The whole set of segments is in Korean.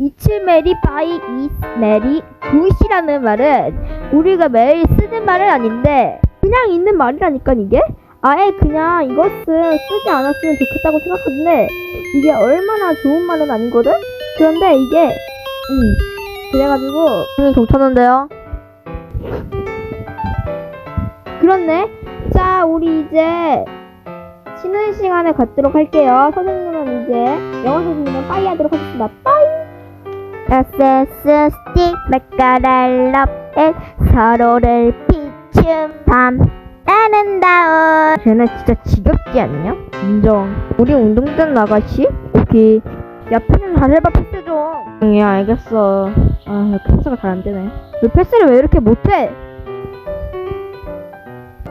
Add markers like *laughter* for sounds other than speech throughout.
It's very by is very good이라는 말은 우리가 매일 쓰는 말은 아닌데 그냥 있는 말이라니까 이게? 아예 그냥 이것은 쓰지 않았으면 좋겠다고 생각하는데 이게 얼마나 좋은 말은 아니거든? 그런데 이게 음 그래가지고 형이 좋다는데요? 그렇네. 자 우리 이제 쉬는 시간에 갖도록 할게요. 선생님은 이제 영어 선생님은 빠이 하도록 하겠습니다. 빠이 SS 스틱 맥가랄럽 서로를 비춤 담 따른다운 쟤네 진짜 지겹지 않냐? 인정 우리 운동된 아가씨? 오케이 야 패스 잘 해봐 패스 좀예 알겠어 아 패스가 잘 안되네 왜 패스를 왜 이렇게 못해?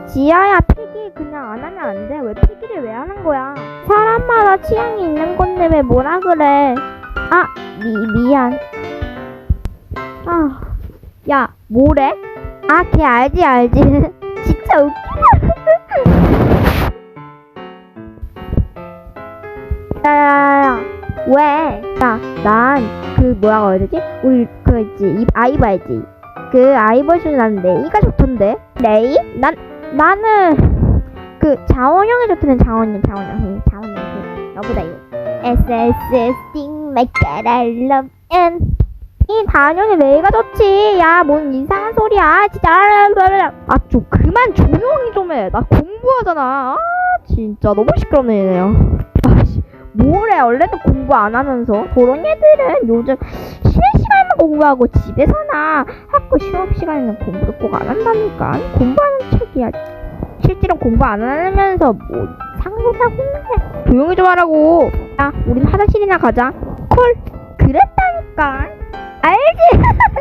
지아야 필기 그냥 안 하면 안 돼. 왜 필기를 왜 하는 거야? 사람마다 취향이 있는 건데 왜 뭐라 그래? 아, 미, 미안. 아, 야, 뭐래? 아, 걔 알지, 알지. *laughs* 진짜 웃기다. 야야야야, 왜? 야, 난그 뭐라고 해야 되지? 우리 그 있지, 이 아이브 알지? 그 아이버 중에 난 레이가 좋던데. 레이? 난 나는 그 자원형이 좋다는 자원형 자원형 자원형 그 너보다 이거 SS 스팅 맥가랄럼 이 단연히 내가 좋지. 야 뭔 이상한 소리야. 진짜. 아 좀 그만 조용히 좀 해 나 공부하잖아. 아 진짜 너무 시끄럽네 얘네요 아씨 뭐래? 원래도 공부 안 하면서. 그런 애들은 요즘 쉬는 시간만 공부하고 집에서나 학교 시험 시간에는 공부를 꼭 안 한다니까. 공부하는 책이야. 실제로 공부 안 하면서 뭐 상소하고 있네 조용히 좀 하라고. 야 우린 화장실이나 가자. 콜 그랬다니까 Aí! *laughs*